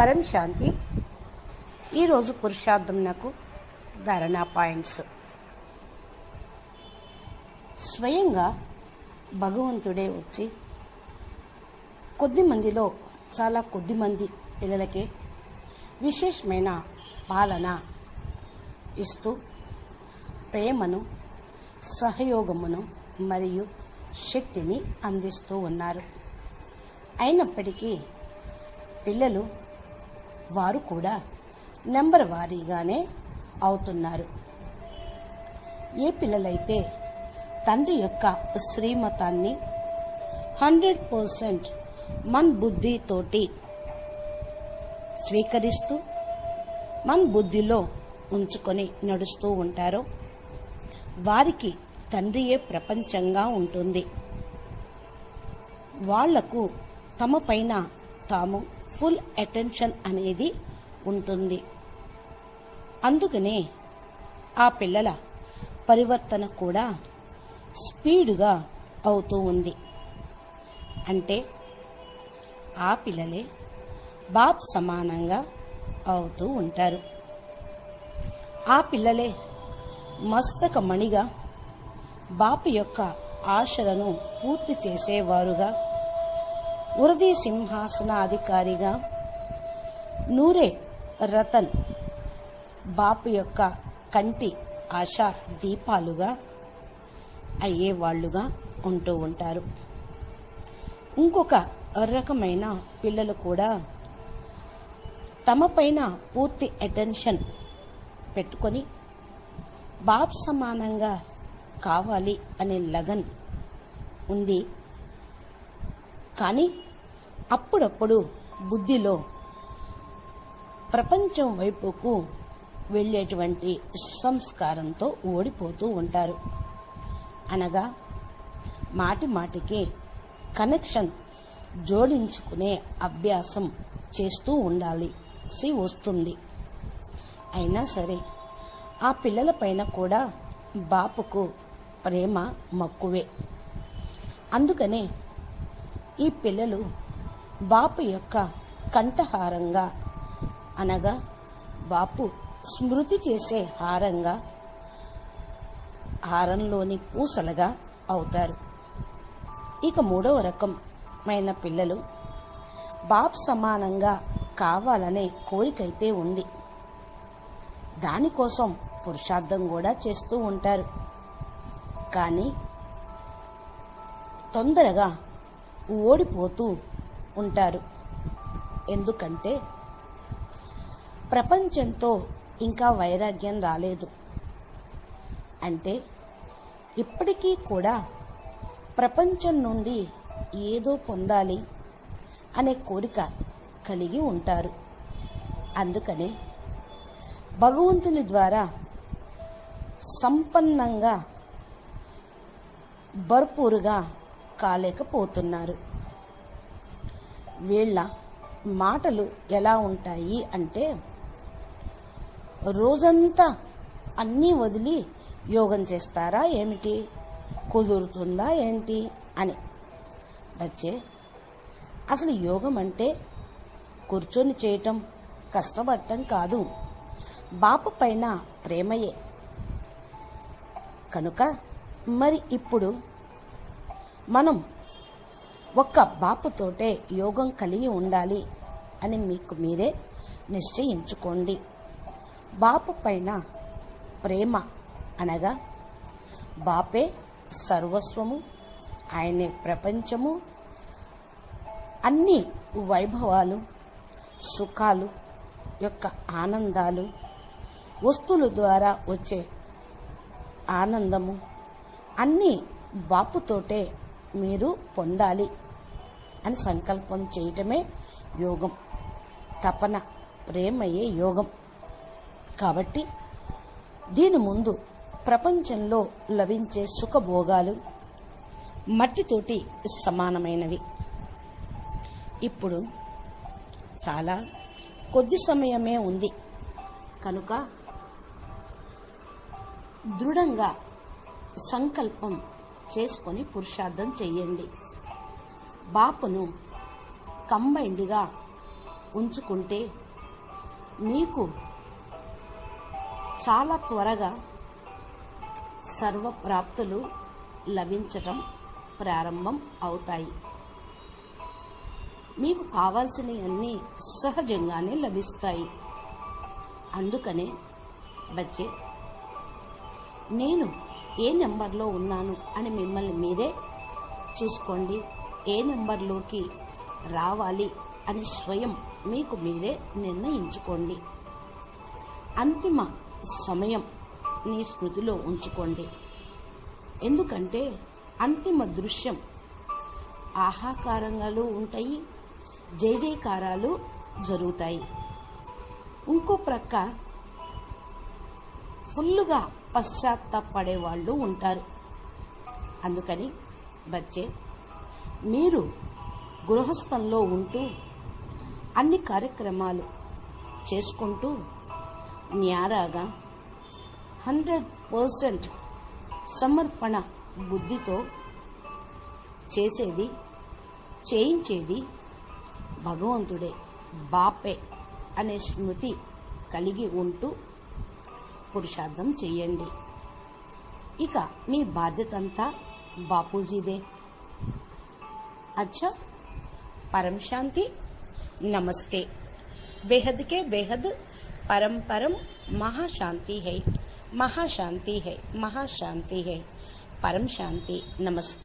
పరం శాంతి. ఈరోజు పురుషార్థంనకు ధారణా పాయింట్స్ స్వయంగా భగవంతుడే వచ్చి కొద్ది మందిలో చాలా కొద్ది మంది పిల్లలకే విశేషమైన పాలన ఇస్తూ ప్రేమను సహయోగమును మరియు శక్తిని అందిస్తూ ఉన్నారు. అయినప్పటికీ పిల్లలు వారు కూడా నెంబర్ వారీగానే అవుతున్నారు. ఏ పిల్లలైతే తండ్రి యొక్క శ్రీమతాన్ని హండ్రెడ్ పర్సెంట్ మన్ బుద్ధితోటి స్వీకరిస్తూ మన్ బుద్ధిలో ఉంచుకొని నడుస్తూ ఉంటారో వారికి తండ్రియే ప్రపంచంగా ఉంటుంది. వాళ్ళకు తమ పైన తాము ఫుల్ అటెన్షన్ అనేది ఉంటుంది. అందుకనే ఆ పిల్లల పరివర్తన కూడా స్పీడుగా అవుతూ ఉంది. అంటే ఆ పిల్లలే బాబ్ సమానంగా అవుతూ ఉంటారు. ఆ పిల్లలే మస్తక మణిగా బాపు యొక్క ఆశలను పూర్తి చేసేవారుగా ఉరది సింహాసనాధికారిగా నూరే రతన్ బాపు యొక్క కంటి ఆశా దీపాలుగా అయ్యేవాళ్ళుగా ఉంటూ ఉంటారు. ఇంకొక రకమైన పిల్లలు కూడా తమ పైన పూర్తి అటెన్షన్ పెట్టుకొని బాప్ సమానంగా కావాలి అనే లగన్ ఉంది. కానీ అప్పుడప్పుడు బుద్ధిలో ప్రపంచం వైపుకు వెళ్ళేటువంటి సంస్కారంతో ఓడిపోతూ ఉంటారు. అనగా మాటి మాటికి కనెక్షన్ జోడించుకునే అభ్యాసం చేస్తూ ఉండాలి సి వస్తుంది. అయినా సరే ఆ పిల్లల పైన కూడా బాపుకు ప్రేమ మక్కువే. అందుకనే ఈ పిల్లలు బాపు యొక్క కంఠహారంగా అనగా బాపు స్మృతి చేసే హారంగా హారంలోని పూసలుగా అవుతారు. ఇక మూడవ రకమైన పిల్లలు బాప్ సమానంగా కావాలనే కోరికైతే ఉంది. దానికోసం పురుషార్థం కూడా చేస్తూ ఉంటారు. కానీ తొందరగా ఓడిపోతూ ఉంటారు. ఎందుకంటే ప్రపంచంతో ఇంకా వైరాగ్యం రాలేదు. అంటే ఇప్పటికీ కూడా ప్రపంచం నుండి ఏదో పొందాలి అనే కోరిక కలిగి ఉంటారు. అందుకనే భగవంతుని ద్వారా సంపన్నంగా భర్పూరుగా కాలేకపోతున్నారు. వీళ్ళ మాటలు ఎలా ఉంటాయి అంటే రోజంతా అన్నీ వదిలి యోగం చేస్తారా ఏమిటి? కుదురుతుందా ఏంటి అని. వచ్చే అసలు యోగం అంటే కూర్చొని చేయటం కష్టపడటం కాదు. బాపు పైన ప్రేమయే. కనుక మరి ఇప్పుడు మనం ఒక్క బాపుతోటే యోగం కలిగి ఉండాలి అని మీకు మీరే నిశ్చయించుకోండి. బాపు పైన ప్రేమ అనగా బాపే సర్వస్వము ఆయనే ప్రపంచము అన్ని వైభవాలు సుఖాలు యొక్క ఆనందాలు వస్తువుల ద్వారా వచ్చే ఆనందము అన్నీ బాపుతోటే మీరు పొందాలి అని సంకల్పం చేయటమే యోగం. తపన ప్రేమయే యోగం. కాబట్టి దీని ముందు ప్రపంచంలో లభించే సుఖభోగాలు మట్టితోటి సమానమైనవి. ఇప్పుడు చాలా కొద్ది సమయమే ఉంది. కనుక దృఢంగా సంకల్పం చేసుకొని పురుషార్థం చెయ్యండి. బాపును కంబైండ్గా ఉంచుకుంటే మీకు చాలా త్వరగా సర్వప్రాప్తులు లభించటం ప్రారంభం అవుతాయి. మీకు కావాల్సినవన్నీ సహజంగానే లభిస్తాయి. అందుకనే బచ్చే నేను ఏ నెంబర్లో ఉన్నాను అని మిమ్మల్ని మీరే చూసుకోండి. ఏ నెంబర్లోకి రావాలి అని స్వయం మీకు మీరే నిర్ణయించుకోండి. అంతిమ సమయం నీ స్మృతిలో ఉంచుకోండి. ఎందుకంటే అంతిమ దృశ్యం ఆహాకారంగాలు ఉంటాయి జయ జయకారాలు జరుగుతాయి. ఇంకో ప్రక్క ఫుల్లుగా పశ్చాత్తాపడే వాళ్ళు ఉంటారు. అందుకని బచ్చే మీరు గృహస్థంలో ఉంటూ అన్ని కార్యక్రమాలు చేసుకుంటూ న్యారాగా హండ్రెడ్ పర్సెంట్ సమర్పణ బుద్ధితో చేసేది చేయించేది భగవంతుడే బాపే అనే స్మృతి కలిగి ఉంటూ పురుషార్థం చెయ్యండి ఇక మీ బాధ్యత అంతా బాపూజీదే अच्छा परम शांति नमस्ते बेहद के बेहद परम परम महाशांति है महाशांति है महाशांति है परम शांति नमस्ते